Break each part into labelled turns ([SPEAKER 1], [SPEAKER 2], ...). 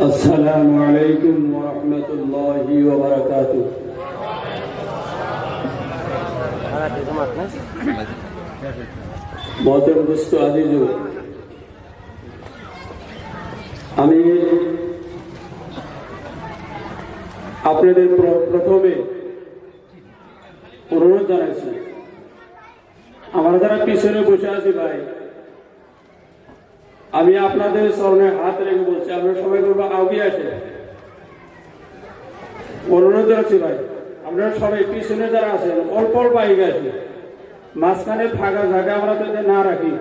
[SPEAKER 1] السلام عليكم ورحمة الله وبركاته মহতরম দোস্ত আজিজ আমি আপনাদের প্র- প্রথমে অনুরোধ জানাইছি আমরা যারা পিছনে বসে আছি ভাই আমি আপনাদের স্মরণে হাত রেখে বলছি, আপনারা সবাই বলব আগে আসে অনুরোধ জানাচ্ছি ভাই, আপনারা সবাই পিছনে যারা আছেন, অল্প অল্প আগে আসে মাঝখানে ফাঁকা জায়গা আমরা যাতে না রাখি।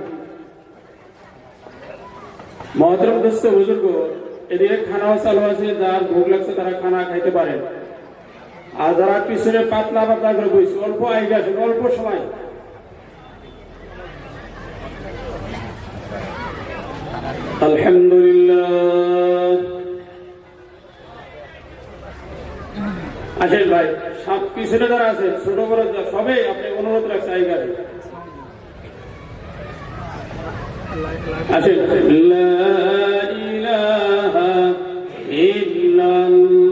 [SPEAKER 1] মহতরম দোস্ত, বুজুর্গ, এদিকে খানাও চালু আছে, যার ভোগ লাগছে তারা খানা খাইতে পারেন আর যারা পিছনে পাতলা পাতলা করে বইছে, অল্প আগে আসেন অল্প সময়। আলহামদুলিল্লাহ। আসেন ভাই, সব পিছনে যারা আছে, ছোট বড় সবাই আপনি অনুরোধ রাখছে আই গাড়ি আসেন লা ইলাহা ইল্লাল্লাহ।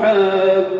[SPEAKER 1] محاب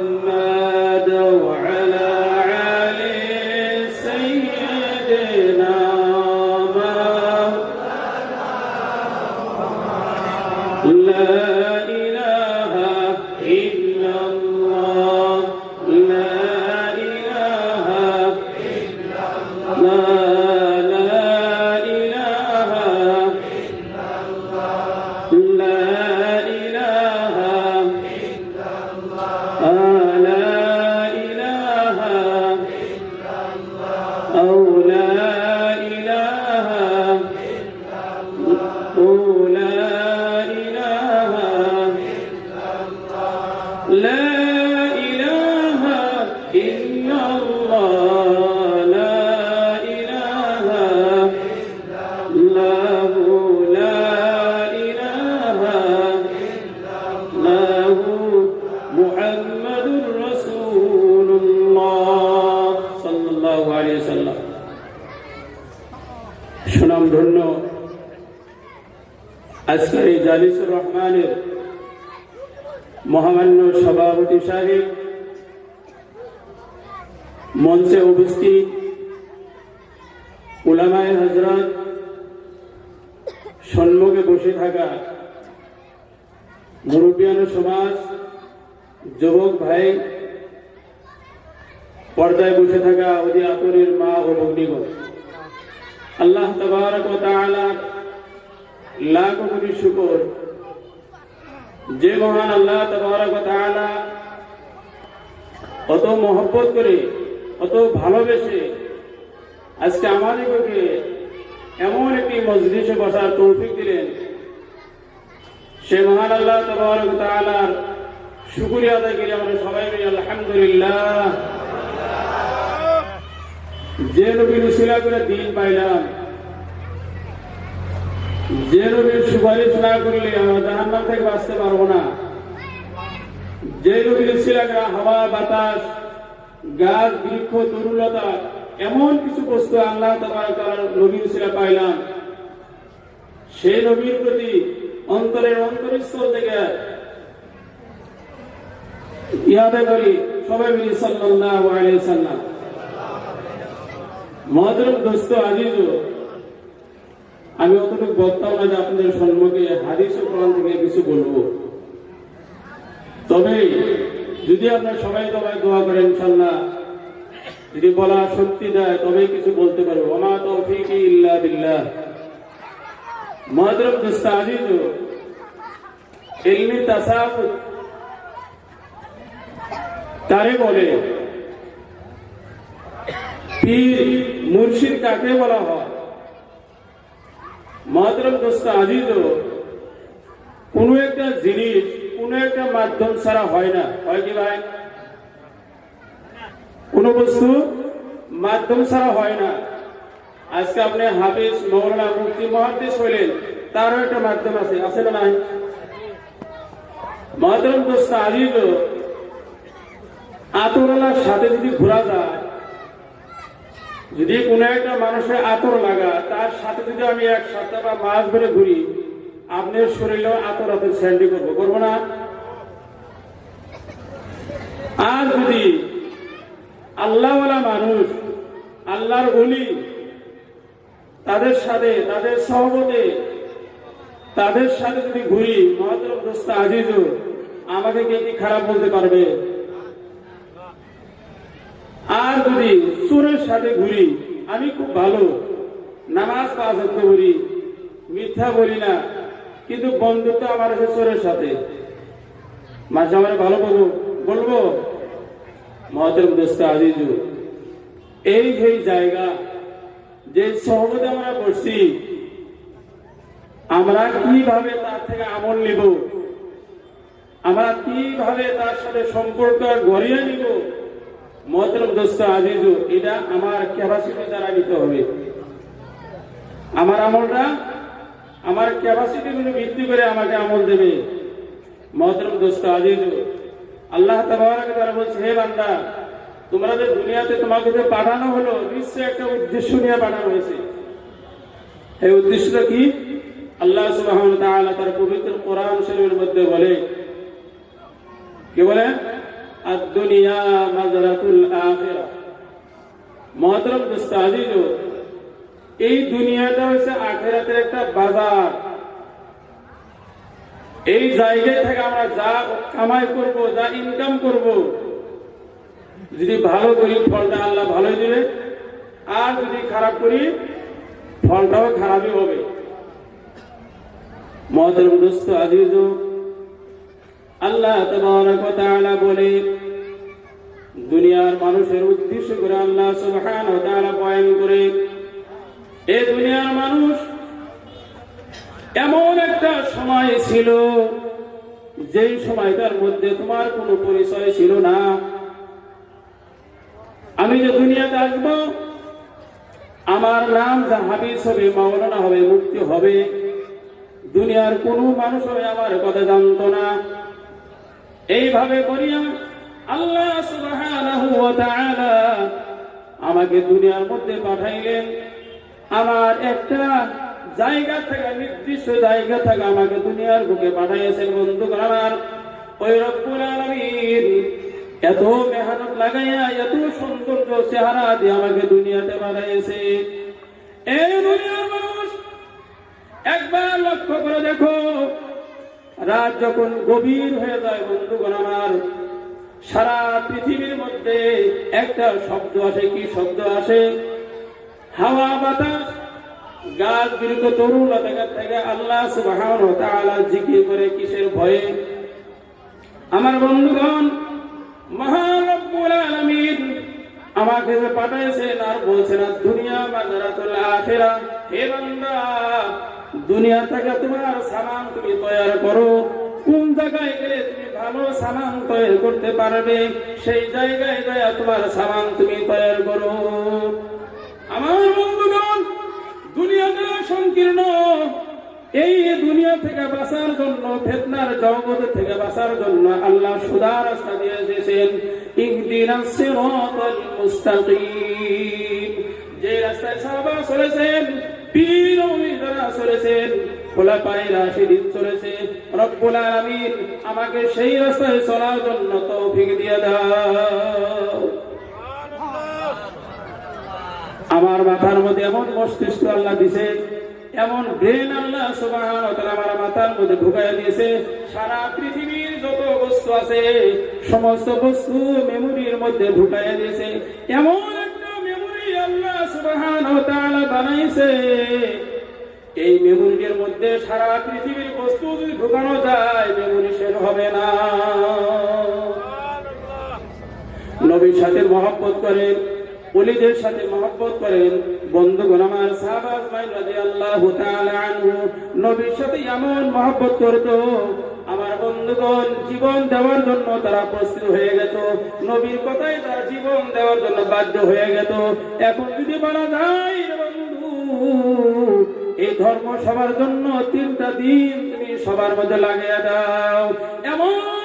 [SPEAKER 1] আল্লাহ লাখ কোটি শুকর। যে মহান আল্লাহ অত মহব্বত করে অত ভালোবেসে আজকে আমাদেরকে এমন একটি মজলিসে বসার তৌফিক দিলেন। সে মহান আল্লাহ তবারক ও তাআলার শুকরিয়া আদায় করি আমরা সবাই মিলে, আলহামদুলিল্লাহ। যে নবীর উসিলা করে দিন পাইলাম, যে নবীর সুপারিশ না করলে আমরা জাহান্নাম থেকে বাঁচতে পারব না। যে নবীর উসিলা করে হাওয়া, বাতাস, গাছ, বৃক্ষ তরুলতা এমন কিছু বস্তু আল্লাহ তাবার নবীর উসিলা পাইলাম, সেই নবীর প্রতি অন্তরের অন্তরস্থল থেকে ইয়াদে করি সবাই মিলি সাল্লাল্লাহু আলাইহি সাল্লাম মহাদরম দোস্ত আজিজ, আমি অতটুকু বক্তাও না আপনাদের সম্মুখে হাদিস ও থেকে কিছু বলব। তবে যদি আপনার সবাই সবাই দোয়া করেন ইনশাল্লাহ যদি বলা শক্তি দেয় তবে কিছু বলতে পারব। ওমা তৌফিক ইল্লা বিল্লাহ। মহাদরম দোস্ত আজিজ, ইলমি তাসাফুত তারে বলে পীর মুর্শিদ কাকে বলা হয় মহাতরম দোস্ত আজিজ কোন একটা জিনিস কোন একটা মাধ্যম ছাড়া হয় না হয় কি ভাই কোন বস্তু মাধ্যম ছাড়া হয় না আজকে আপনি হাফিজ মৌলানা মুক্তি মহাদিস হইলেন তারও একটা মাধ্যম আছে আছে না নাই মহাতরম দোস্ত আজিজ আতরওয়ালার সাথে যদি ঘোরা যায় যদি কোনো একটা মানুষের আতর লাগা, তার সাথে যদি আমি এক সপ্তাহ বা মাস ধরে ঘুরি, আপনার শরীরেও আতর আতর স্যান্ডি করব করব না? আর যদি আল্লাহওয়ালা মানুষ, আল্লাহর অলি তাদের সাথে, তাদের সহমতে, তাদের সাথে যদি ঘুরি মহাতরম আজিজ আমাকে কে কি খারাপ বলতে পারবে? আর যদি চোরের সাথে ঘুরি, আমি খুব ভালো। নামাজ হতে করি, মিথ্যা বলি না, কিন্তু বন্ধুত্ব আমার আছে চোরের সাথে। মাঝে আমার ভালো বলব বলব মহাতরম দোস্ত আজিজ, এই যে জায়গা যে সহমতে আমরা বসছি আমরা কীভাবে তার থেকে আমল নিব? আমরা কীভাবে তার সাথে সম্পর্ক গড়িয়ে নিব? মহতরম দোস্ত আজিজ, এটা আমার ক্যাপাসিটি দ্বারা নিতে হবে। আমার আমলটা, আমার ক্যাপাসিটি গুলো ভিত্তি করে আমাকে আমল দেবে। মহতরম দোস্ত আজিজ, আল্লাহ তাবারাকে তারা বলছে, হে বান্দা, তোমরা যে দুনিয়াতে তোমাকে যে পাঠানো হলো নিশ্চয় একটা উদ্দেশ্য নিয়ে পাঠানো হয়েছে। এই উদ্দেশ্যটা কি? আল্লাহ ওয়া তার পবিত্র কোরআন শরীফের মধ্যে বলে, কি বলে? দুনিয়া মাজরাতুল আখিরা। মহতরম আজিজ, এই দুনিয়াটা হচ্ছে আখেরাতের একটা বাজার। এই জায়গায় থেকে আমরা যা কামাই করব, যা ইনকাম করব, যদি ভালো করি ফলটা আল্লাহ ভালোই দিবে, আর যদি খারাপ করি ফলটাও খারাপই হবে। মহতরম দোস্ত আজিজ আল্লাহ তাআলা বলে, দুনিয়ার মানুষের উদ্দেশ্য করে আল্লাহ সুবহানাহু ওয়া তাআলা বয়ান করে, এ দুনিয়ার মানুষ এমন একটা সময় ছিল, যেই সময়টার মধ্যে তোমার কোনো পরিচয় ছিল না। আমি যে দুনিয়াতে আসব, আমার নাম যা হাবিজ হবে, মাওলানা হবে মুক্তি হবে, দুনিয়ার কোনো মানুষ আমার কথা জানতো না। এইভাবে করিয়া আল্লাহ আমাকে দুনিয়ার মধ্যে পাঠাইলেন। আমার একটা জায়গা থেকে, নির্দিষ্ট জায়গা থেকে আমাকে দুনিয়ার বুকে পাঠাইয়েছেন বন্ধু আমার। ওই রব্বুল এত মেহনত লাগাইয়া, এত সৌন্দর্য চেহারা দিয়ে আমাকে দুনিয়াতে পাঠাইয়েছে। এই দুনিয়ার মানুষ, একবার লক্ষ্য করে দেখো রাত যখন গভীর হয়ে যায় বন্ধুগণ আমার, সারা পৃথিবীর মধ্যে একটা শব্দ আসে, কি শব্দ আসে? হাওয়া, বাতাস, গাছ দীর্ঘ তরুণ থেকে থেকে আল্লাহ সুবহানাহু ওয়া তাআলা জিকির করে কিসের ভয়ে? আমার বন্ধুগণ মহারব্বুল আলামিন আমাকে যে পাঠাইছেন আর বলছেন দুনিয়া বাজারাতুল আখিরা, হে বান্দা দুনিয়া থেকে তোমার সামান তুমি তৈরি করো। কোন জায়গায় গেলে তুমি ভালো সামান তৈরি করতে পারবে, সেই জায়গায় যায় তোমার সামান তুমি তৈরি করো। আমার বন্ধুগণ দুনিয়াটা সংকীর্ণ। এই দুনিয়া থেকে বাঁচার জন্য, ফেতনার জগৎ থেকে বাঁচার জন্য আল্লাহ সুদা রাস্তা দিয়ে এসেছেন। যে রাস্তায় সাহাবা চলেছেন আমাকে সেই রাস্তায় চলার জন্য তৌফিক দিয়ে আমার মাথার মধ্যে এমন মস্তিষ্ক আল্লাহ দিছে, এমন ব্রেন আল্লাহ সুবহান আমার মাথার মধ্যে ঢুকাই দিয়েছে, সারা পৃথিবীর যত বস্তু আছে, সমস্ত বস্তু মেমোরির মধ্যে ঢুকাই দিয়েছে। এমন বানাইছে। এই মেমোরির মধ্যে সারা পৃথিবীর বস্তু যদি ঢুকানো যায় মেমোরি শেষ হবে না। নবীর সাথে মহব্বত করেন অলিদের সাথে মহব্বত করেন, বন্ধুগণ আমার সাহাবাজ মাইন তাআলা আনহু নবীর সাথে এমন মহব্বত করত আমার বন্ধুগণ, জীবন দেওয়ার জন্য তারা প্রস্তুত হয়ে গেত নবীর কথাই তারা জীবন দেওয়ার জন্য বাধ্য হয়ে গেত এখন যদি বলা যায় বন্ধু, এই ধর্ম সবার জন্য তিনটা দিন তুমি সবার মধ্যে লাগিয়ে দাও। এমন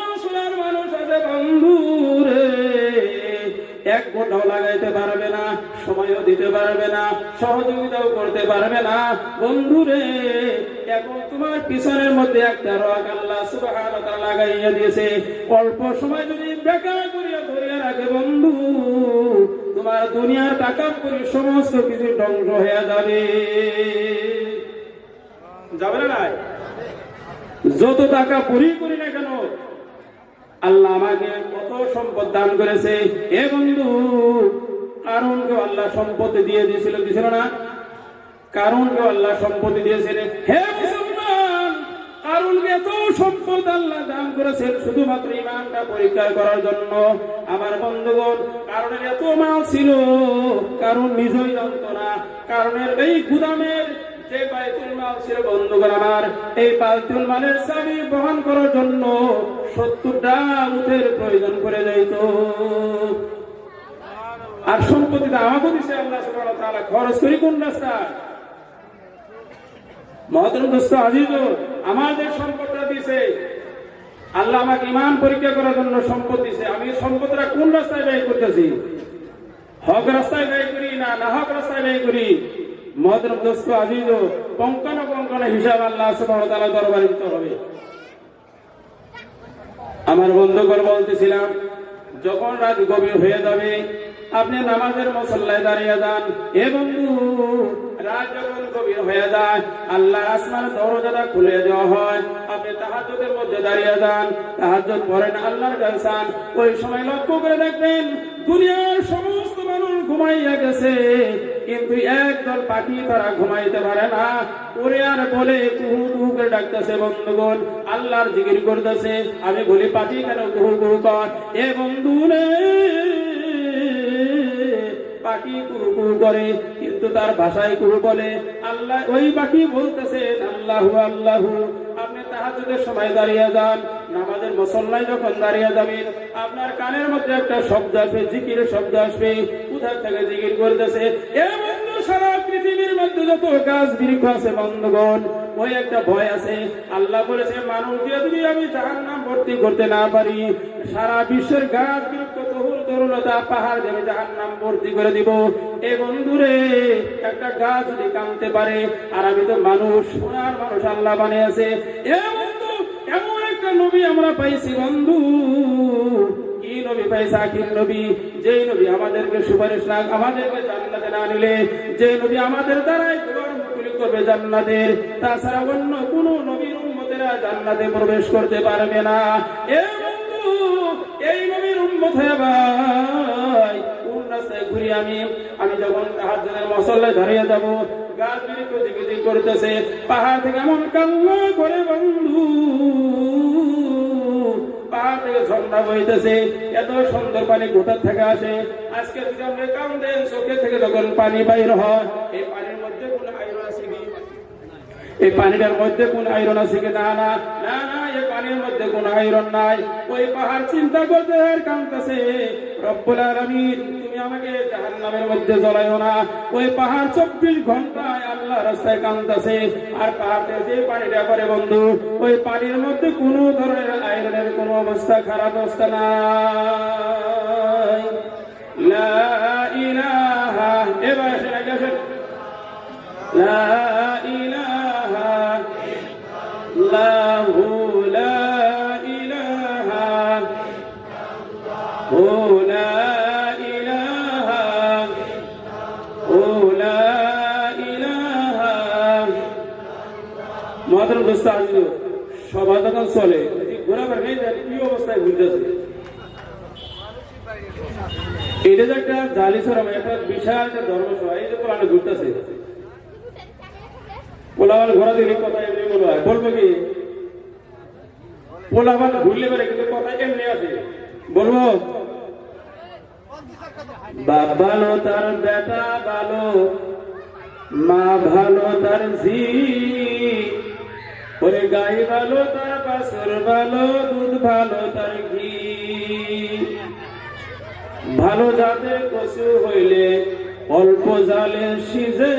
[SPEAKER 1] এক ঘন্টাও লাগাইতে পারবে না, সময়ও দিতে পারবে না, সহযোগিতাও করতে পারবে না। বন্ধু রে, এখন তোমার পিছনের মধ্যে একটা রক আল্লাহ তাআলা লাগাইয়া দিয়েছে। অল্প সময় যদি বেকার করিয়া ধরিয়া রাখে বন্ধু, তোমার দুনিয়ার টাকা করি সমস্ত কিছু ধ্বংস হয়ে যাবে। যাবে না যত টাকা পুরি করি না কেন আল্লাহ আমাকে কত সম্পদ দান করেছে। এ বন্ধু, কারণকে আল্লাহ সম্পত্তি দিয়ে দিয়েছিল দিছিল না? কারণকে আল্লাহ সম্পত্তি দিয়েছেন। হে মুসলমান, কারণকে এত সম্পদ আল্লাহ দান করেছেন, শুধুমাত্র ইমানটা পরীক্ষা করার জন্য। আমার বন্ধুগণ, কারণের এত মাল ছিল, কারণ নিজেই জানত কারণের এই গুদামের দিছে আমাদের সম্পদটা দিছে। আল্লাহ আমাকে ইমান পরীক্ষা করার জন্য সম্পদ দিছে। আমি সম্পদটা কোন রাস্তায় ব্যয় করতেছি? হক রাস্তায় ব্যয় করি না না হক রাস্তায় ব্যয় করি? মহতরম দোস্ত কঙ্কন আমার বন্ধুগণ, বলতেছিলাম, যখন রাত গভীর হয়ে যাবে, আপনি নামাজের মসল্লায় দাঁড়িয়ে যান। এ বন্ধু যখন গভীর হয়ে যায় আসমান খুলে দেওয়া হয়। আপনি মধ্যে দাঁড়িয়ে যান। আল্লাহর ওই সময় লক্ষ্য করে সমস্ত মানুষ ঘুমাইয়া গেছে। কিন্তু একদল পাখি তারা ঘুমাইতে পারে না। ওরে আর বলে কুহু কুহু করে ডাকতেছে, বন্ধুগণ, আল্লাহর জিগির করতেছে। আমি বলি, পাখি কেন কুহু কুহু কর? এ বন্ধু পাখি কুহু কুহু করে কিন্তু তার ভাষায় কুহু বলে, আল্লাহ ওই পাখি বলতেছেন আল্লাহু আল্লাহু। আপনি তাহাজুদের সময় দাঁড়িয়ে যান, নামাজের মুসল্লায় যখন দাঁড়িয়ে যাবেন, আপনার কানের মধ্যে একটা শব্দ আসবে জিকির শব্দ আসবে কোথায় থেকে জিকির করতেছে? এ বন্ধু, সারা পৃথিবীর মধ্যে যত গাছ, বৃক্ষ আছে, বন্ধুগণ ওই একটা ভয় আছে। আল্লাহ বলেছে মানুষ দিয়ে যদি আমি জাহান্নাম ভর্তি করতে না পারি, সারা বিশ্বের গাছ পাহাড় জাহান নাম ভর্তি করে দিব। এ একটা গাছ বানিয়েছে। এ বন্ধু, এমন একটা নবী আমরা পাইছি, বন্ধু। কি নবী নবী? যেই নবী আমাদেরকে সুপারিশ না, আমাদেরকে জান্নাতে না নিলে, যে নবী আমাদের দ্বারাই করবে জান্নাতের। তাছাড়া অন্য কোন নবীর উম্মতেরা জান্নাতে প্রবেশ করতে পারবে না। এই নবীর উম্মত ভাই পাহাড় থেকে এমন কান্না করে পাহাড় থেকে বইতেছে। সুন্দর পানি আজকে থেকে যখন পানি বাইর হয়, এই পানির মধ্যে কোন আয়রন আছে কি এই পানিটার মধ্যে কোন আয়রন আছে কি? না না। না এই পানির মধ্যে কোন আয়রন নাই। ওই পাহাড় চিন্তা করতে আর কাঁদতেছে। রব্বুল আলামিন, তুমি আমাকে জাহান্নামের মধ্যে জ্বলাইও না। ওই পাহাড় চব্বিশ ঘন্টায় আল্লাহ রাস্তায় কাঁদতেছে। আর পাহাড়ে যে পানিটা করে বন্ধু, ওই পানির মধ্যে কোনো ধরনের আয়রনের কোনো অবস্থা, খারাপ অবস্থা নাই। লা ইলাহা, এবার আসেন, আগে لا তখন চলে। ঘোরাবার নেই কি অবস্থায় ঘুরতেছে এটা যে একটা জালি একটা বিশাল একটা এই যে ঘুরতেছে। পোলাবান ঘোরা দিলে কথা এমনি মনে হয়। বলব কি? পোলাবান ঘুরলে পারে কিন্তু কথা এমনি আছে বলব? তার বেটা ভালো মা ভালো তার ঝি। ওরে গাই ভালো তার বাসর ভালো, দুধ ভালো তার ঘি। ভালো জাতের কচু হইলে অল্প জালে সিজে।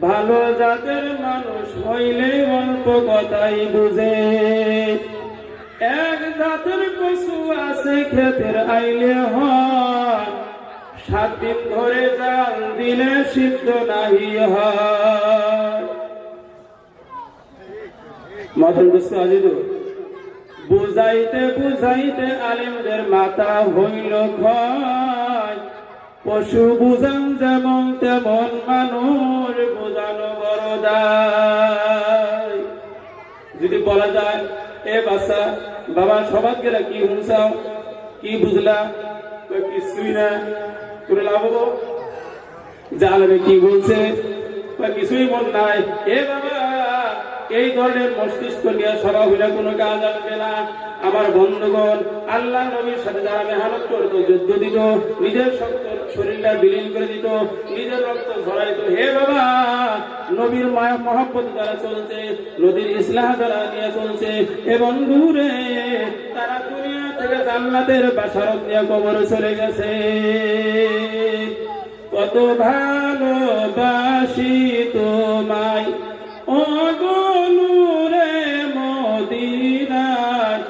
[SPEAKER 1] ভালো জাতের মানুষ হইলে অল্প কথাই বুঝে। এক জাতের পশু আছে ক্ষেতের আইলে হয়। সাত দিন ধরে জাল দিলে সিদ্ধ নাহি হয়। বুঝাইতে বুঝাইতে আলিমদের মাথা হইল পশু বুঝান যেমন তেমন মানুষ বোঝানো বড় যদি বলা যায়, এ বাচ্চা, বাবা সবাই গেলা কি হুমসাও কি বুঝলা? কিছুই না করে লাভ জানবে কি বলছে? কিছুই মন নাই, এ বাবা এই ধরনের মস্তিষ্ক নিয়ে সভা হইলে কোনো কাজ আসবে না। আমার বন্ধুগণ, আল্লাহ নবীর সাথে যারা মেহনত করতো, যুদ্ধ দিত, নিজের শরীরটা বিলীন করে দিত, নিজের রক্ত ঝরাইত, হে বাবা! নবীর মায়া, মহব্বত যারা চলছে, নদীর ইসলাহ যারা নিয়ে চলছে, এ বন্ধুরে তারা দুনিয়া থেকে জান্নাতের বাসারত নিয়ে কবরে চলে গেছে। কত ভালোবাসি তোমায়। ও গনুরে মদিনার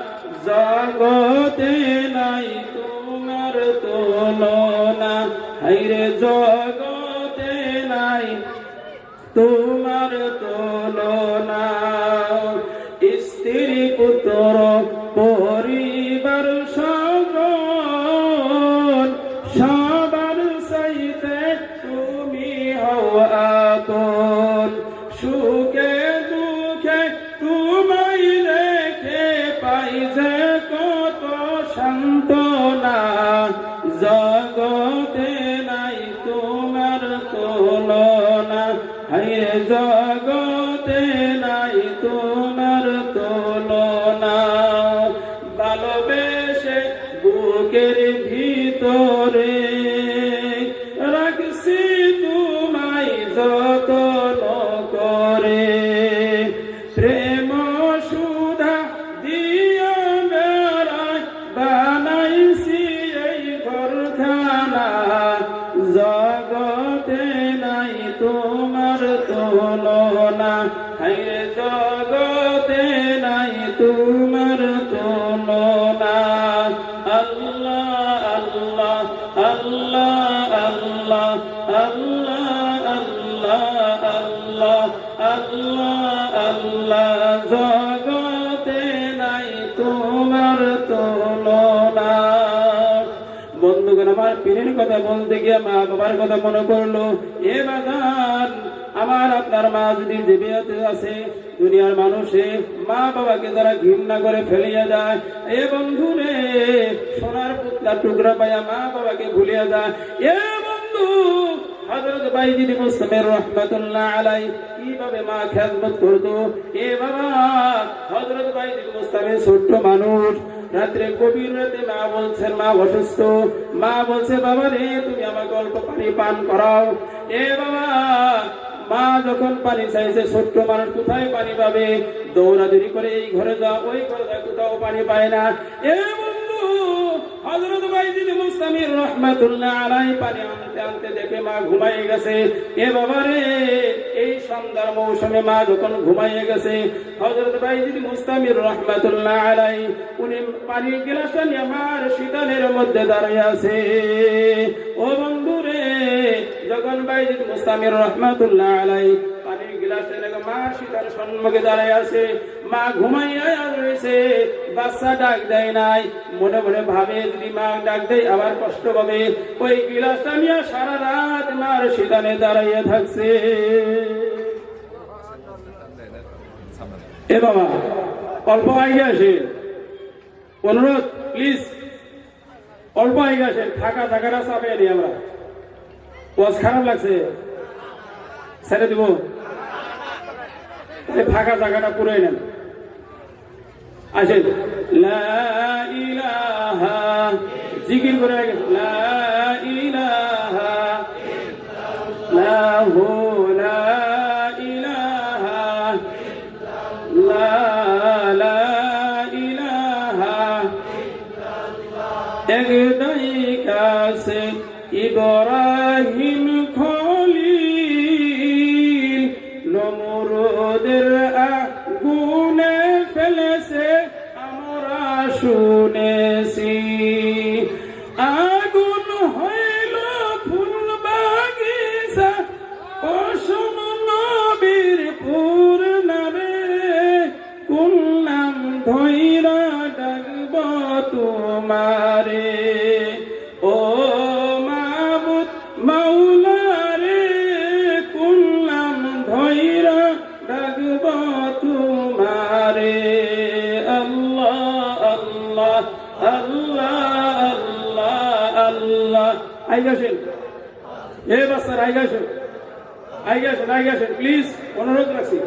[SPEAKER 1] জগতে নাই তোমার তুলনা। হাইরে জগতে নাই তোমার তুলনা। ভিতরে মনে করল, এ বাগান, আমার আপনার মা যদি জীবিত আছে, দুনিয়ার মানুষে মা বাবাকে তারা ঘৃণা করে ফেলিয়া যায়, এ বন্ধু রে সোনার পুতলা টুকরা পাইয়া মা বাবাকে ভুলিয়া যায়। এ বন্ধু, হযরত বাইজিদ মুসলিমের রহমাতুল্লাহ আলাই কীভাবে মা খেদমত করতো? এ বাবা, হযরত বাইজিদ মুসলিমের ছোট্ট মানুষ রাত্রে গভীর রাতে মা বলছেন, মা অসুস্থ। মা বলছে, বাবা রে, তুমি আমার গল্প পানি পান করাও। এ বাবা, মা যখন পানি চাইছে, ছোট্ট মানুষ কোথায় পানি পাবে? দৌড়াদৌড়ি করে এই ঘরে যা ওই ঘরে যা কোথাও পানি পায় না। এ মুস্তামির পানি দেখে মা এ বাবা রে এই মা উনি গ্লাসটা নিয়ে শীতলের মধ্যে দাঁড়িয়ে আছে। ও বন্ধু রে যখন বাইজিদ মুস্তামির রহমাতুল্লাহ আলাই পানির গ্লাসটা নিয়ে মা শীতল সম্মুখে দাঁড়িয়ে আছে মা ঘুমাইয়া রয়েছে। বাচ্চা ডাক দেয় নাই। মনে মনে ভাবে, যদি মা ডাক দেয়, আবার কষ্ট পাবে। ওই গিলাসটা নিয়ে সারা রাত মার শীতানে দাঁড়াইয়া থাকছে। এ বাবা, অল্প আগে আসে। অনুরোধ প্লিজ অল্প আগে আসে। থাকা, থাকাটা চাপে নি আমরা। ওয়াজ খারাপ লাগছে। ছেড়ে দিব। ফাঁকা জায়গাটা পুরো নেন। আসেন। জিকির করে একদাই কাছে ইব্রাহিম আল্লাহ আল্লাহ আই গেছেন এ বাচ্চার আই গেছেন আই গেছেন আই গেছেন প্লিজ অনুরোধ রাখছি।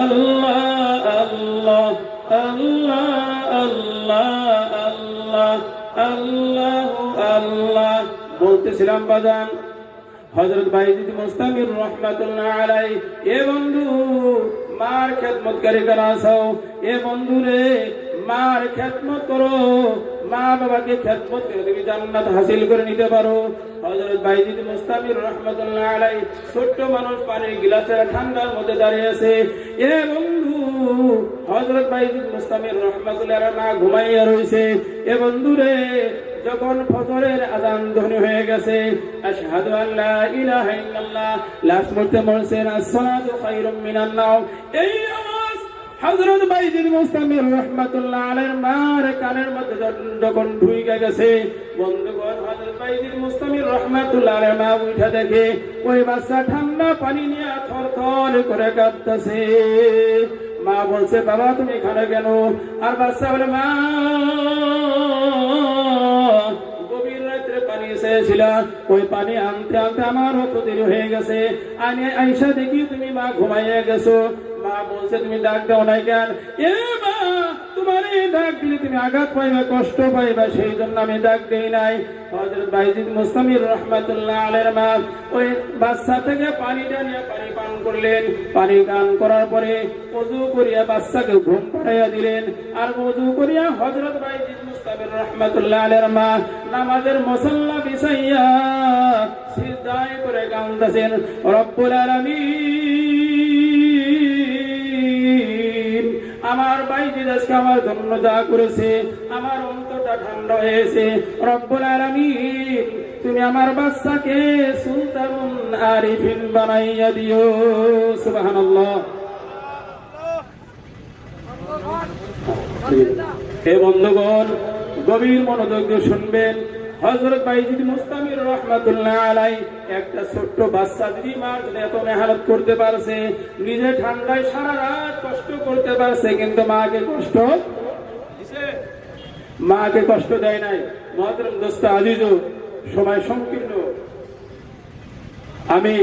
[SPEAKER 1] আল্লাহ আল্লাহ আল্লাহ আল্লাহ আল্লাহ আল্লাহ আল্লাহ বলতেছিলাম, বাজান হজরত বাইজিদ মুস্তামির রহমাতুল্লাহ আলাই এ বন্ধু, মার খেদমত করে আসাও এ বন্ধু রে মার খেদমত করো। মা বাবাকে খেদমত করে তুমি জান্নাত হাসিল করে নিতে পারো। হযরত বাইজিদ মুস্তামির রহমাতুল্লাহ আলাই ছোট্ট মানুষ পানির গিলাসের ঠান্ডার মধ্যে দাঁড়িয়ে আছে। এ বন্ধু, হযরত বাইজিদ মুস্তামির রহমাতুল্লাহ মা ঘুমাইয়া রইছে। এ বন্ধু রে, যখন ফজরের আজান ধ্বনি হয়ে গেছে, আশহাদু আল্লা ইলাহা ইল্লাল্লাহ লাস্ট মুহূর্তে বলছেন আসসালাতু খায়রুম মিনান নাওম। এই হযরত বাইজিদ মুস্তামির রহমাতুল্লাহ আলাইহির মার কানের মধ্যে যখন ঢুইকা গেছে। বন্ধুগণ, হযরত বাইজিদ মুস্তামির রহমাতুল্লাহ আলাইহির মা উঠা দেখে ওই বাচ্চা ঠান্ডা পানি নিয়ে থরথর করে কাঁদতেছে। মা বলছে, বাবা, তুমি এখানে কেন? আর বাচ্চা বলে, মা ওই পানি আনতে আনতে আমার অত দেরি হয়ে গেছে। আমি আইসা দেখি তুমি মা ঘুমাইয়া গেছো। মা বলছে, তুমি ডাক দাও নাই কেন? এ মা তোমার এই ডাক দিলে তুমি আঘাত পাইবা, কষ্ট পাইবা সেই জন্য আমি ডাক দেই নাই। হযরত বাইজিদ মুস্তামির রহমাতুল্লাহ আলাইহির মা ওই বাচ্চা থেকে পানিটা নিয়ে পানি পান করলেন। পানি পান করার পরে ওযু করিয়া বাচ্চাকে ঘুম পাড়াইয়া দিলেন। আর ওযু করিয়া হযরত বাইজিদ মুস্তামির রহমাতুল্লাহ আলাইহির মা নামাজের মুসাল্লা বিছাইয়া সিজদায় করে কান্দাছেন রব্বুল আলামিন আমার বাইজি আজকে আমার জন্য যা করেছে, আমার অন্তরটা ঠান্ডা হয়েছে। রব্বুল আলামিন, তুমি আমার বাচ্চাকে সুলতান আরিফিন বানাইয়া দিও। সুবহানাল্লাহ। হে বন্ধুগণ, গভীর মনোযোগ শুনবেন। হজরত বাইজিদ মুস্তামির রহমাতুল্লাহ আলাই একটা ছোট্ট বাচ্চা যদি মার এত মেহনত করতে পারছে, নিজে ঠান্ডায় সারা রাত কষ্ট করতে পারছে, কিন্তু মাকে কষ্ট? মাকে কষ্ট দেয় নাই। মহাতরম দোস্ত আজিজ, সময় সংকীর্ণ। আমি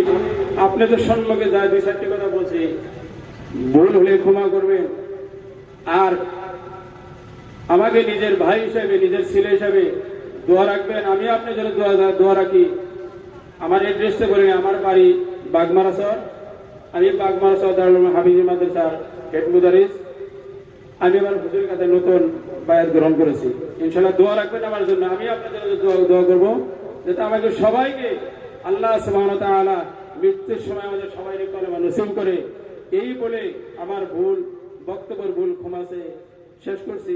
[SPEAKER 1] আপনাদের সম্মুখে যা দুই চারটি কথা বলছি, ভুল হলে ক্ষমা করবেন। আর আমাকে নিজের ভাই হিসেবে, নিজের ছেলে হিসেবে দোয়া রাখবেন, আমি আপনার জন্য দোয়া দোয়া রাখি। আমার এড্রেসটা বলি আমার বাড়ি বাগমারা শহর। আমি বাগমারা শহর দারুল হাবিজি মাদ্রাসার হেড মুদারিস। আমি আমার হুজুর কাছে নতুন বায়াত গ্রহণ করেছি। ইনশাল্লাহ দোয়া রাখবেন আমার জন্য, আমি আপনাদের জন্য দোয়া করব। যাতে আমাকে সবাইকে আল্লাহ সুবহানাহু ওয়া তাআলা মৃত্যুর সময় আমাদের সবাইকে কলেমা নসিব করে। এই বলে আমার ভুল, বক্তব্যের ভুল ক্ষমাসে শেষ করছি।